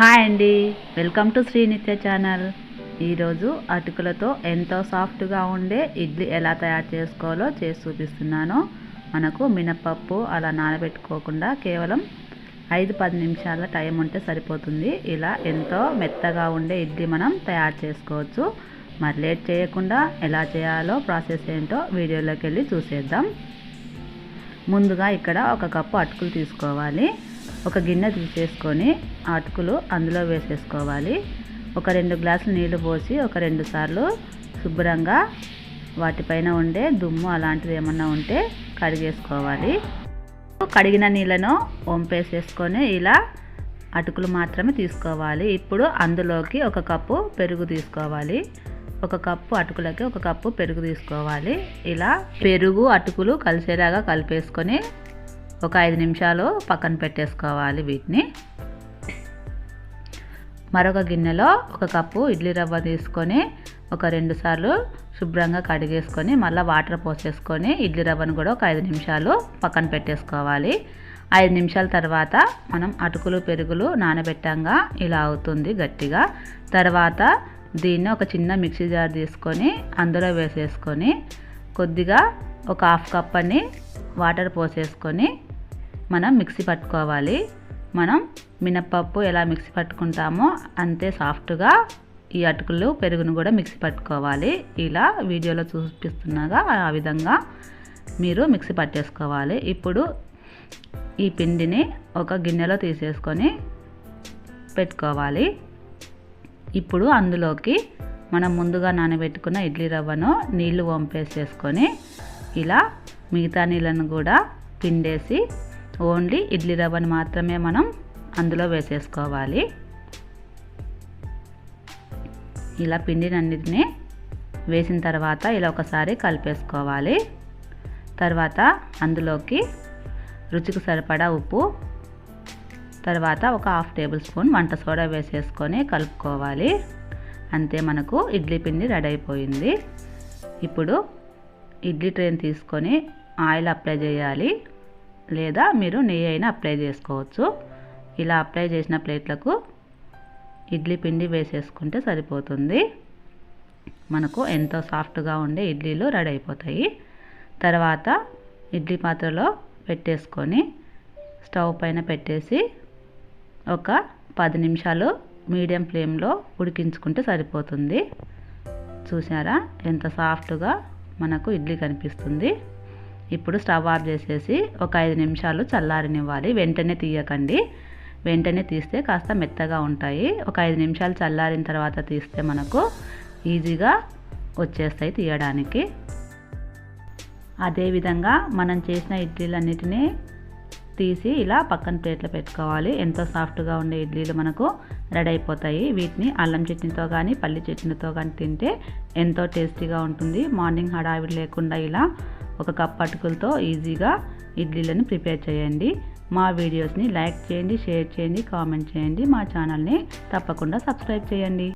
Hi అండి. Welcome to Srinithya channel. ఈరోజు అటుకులతో ఎంతో సాఫ్ట్గా ఉండే ఇడ్లీ ఎలా తయారు చేసుకోవాలో చేసి చూపిస్తున్నాను. మనకు మినపప్పు అలా నానబెట్టుకోకుండా కేవలం ఐదు పది నిమిషాల టైం ఉంటే సరిపోతుంది. ఇలా ఎంతో మెత్తగా ఉండే ఇడ్లీ మనం తయారు చేసుకోవచ్చు. మరి లేట్ చేయకుండా ఎలా చేయాలో ప్రాసెస్ ఏంటో వీడియోలోకి వెళ్ళి చూసేద్దాం. ముందుగా ఇక్కడ ఒక కప్పు అటుకులు తీసుకోవాలి. ఒక గిన్నె తీసేసుకొని అటుకులు అందులో వేసేసుకోవాలి. ఒక రెండు గ్లాసులు నీళ్ళు పోసి ఒక రెండు సార్లు శుభ్రంగా వాటిపైన ఉండే దుమ్ము అలాంటిది ఏమన్నా ఉంటే కడిగేసుకోవాలి. కడిగిన నీళ్ళను వంపేసేసుకొని ఇలా అటుకులు మాత్రమే తీసుకోవాలి. ఇప్పుడు అందులోకి ఒక కప్పు పెరుగు తీసుకోవాలి. ఒక కప్పు అటుకులకి ఒక కప్పు పెరుగు తీసుకోవాలి. ఇలా పెరుగు అటుకులు కలిసేలాగా కలిపేసుకొని ఒక ఐదు నిమిషాలు పక్కన పెట్టేసుకోవాలి వీటిని. మరొక గిన్నెలో ఒక కప్పు ఇడ్లీ రవ్వ తీసుకొని ఒక రెండు సార్లు శుభ్రంగా కడిగేసుకొని మళ్ళీ వాటర్ పోసేసుకొని ఇడ్లీ రవ్వను కూడా ఒక ఐదు నిమిషాలు పక్కన పెట్టేసుకోవాలి. ఐదు నిమిషాల తర్వాత మనం అటుకులు పెరుగులు నానబెట్టంగా ఇలా అవుతుంది గట్టిగా. తర్వాత దీన్ని ఒక చిన్న మిక్సీ జార్ తీసుకొని అందులో వేసేసుకొని కొద్దిగా ఒక హాఫ్ కప్ అని వాటర్ పోసేసుకొని మనం మిక్సీ పట్టుకోవాలి. మనం మినప్పప్పు ఎలా మిక్సీ పట్టుకుంటామో అంతే సాఫ్ట్గా ఈ అటుకులు పెరుగును కూడా మిక్సీ పట్టుకోవాలి. ఇలా వీడియోలో చూపిస్తున్నాగా ఆ విధంగా మీరు మిక్సీ పట్టేసుకోవాలి. ఇప్పుడు ఈ పిండిని ఒక గిన్నెలో తీసేసుకొని పెట్టుకోవాలి. ఇప్పుడు అందులోకి మనం ముందుగా నానబెట్టుకున్న ఇడ్లీ రవ్వను నీళ్ళు వంపేసేసుకొని ఇలా మిగతా నీళ్ళను కూడా పిండేసి ఓన్లీ ఇడ్లీ రవ్వను మాత్రమే మనం అందులో వేసేసుకోవాలి. ఇలా పిండినన్నిటిని వేసిన తర్వాత ఇలా ఒకసారి కలిపేసుకోవాలి. తర్వాత అందులోకి రుచికి సరిపడా ఉప్పు తర్వాత ఒక హాఫ్ టేబుల్ స్పూన్ వంట సోడా వేసేసుకొని కలుపుకోవాలి. అంతే మనకు ఇడ్లీ పిండి రెడీ అయిపోయింది. ఇప్పుడు ఇడ్లీ ట్రైన్ తీసుకొని ఆయిల్ అప్లై చేయాలి. లేదా మీరు నెయ్యి అయినా అప్లై చేసుకోవచ్చు. ఇలా అప్లై చేసిన ప్లేట్లకు ఇడ్లీ పిండి వేసేసుకుంటే సరిపోతుంది. మనకు ఎంతో సాఫ్ట్గా ఉండే ఇడ్లీలు రెడీ అయిపోతాయి. తర్వాత ఇడ్లీ పాత్రలో పెట్టేసుకొని స్టవ్ పైన పెట్టేసి ఒక పది నిమిషాలు మీడియం ఫ్లేమ్లో ఉడికించుకుంటే సరిపోతుంది. చూసారా ఎంత సాఫ్ట్గా మనకు ఇడ్లీ కనిపిస్తుంది. ఇప్పుడు స్టవ్ ఆఫ్ చేసేసి ఒక ఐదు నిమిషాలు చల్లారనివ్వాలి. వెంటనే తీయకండి. వెంటనే తీస్తే కాస్త మెత్తగా ఉంటాయి. ఒక ఐదు నిమిషాలు చల్లారిన తర్వాత తీస్తే మనకు ఈజీగా వచ్చేస్తాయి తీయడానికి. అదేవిధంగా మనం చేసిన ఇడ్లీలన్నిటినీ తీసి ఇలా పక్కన ప్లేట్లో పెట్టుకోవాలి. ఎంతో సాఫ్ట్గా ఉండే ఇడ్లీలు మనకు రెడీ అయిపోతాయి. వీటిని అల్లం చట్నీతో కానీ పల్లి చట్నీతో కానీ తింటే ఎంతో టేస్టీగా ఉంటుంది. మార్నింగ్ హడావిడి లేకుండా ఇలా ఒక కప్ అటుకులతో ఈజీగా ఇడ్లీలను ప్రిపేర్ చేయండి. మా వీడియోస్ని లైక్ చేయండి షేర్ చేయండి కామెంట్ చేయండి. మా ఛానల్ని తప్పకుండా సబ్స్క్రైబ్ చేయండి.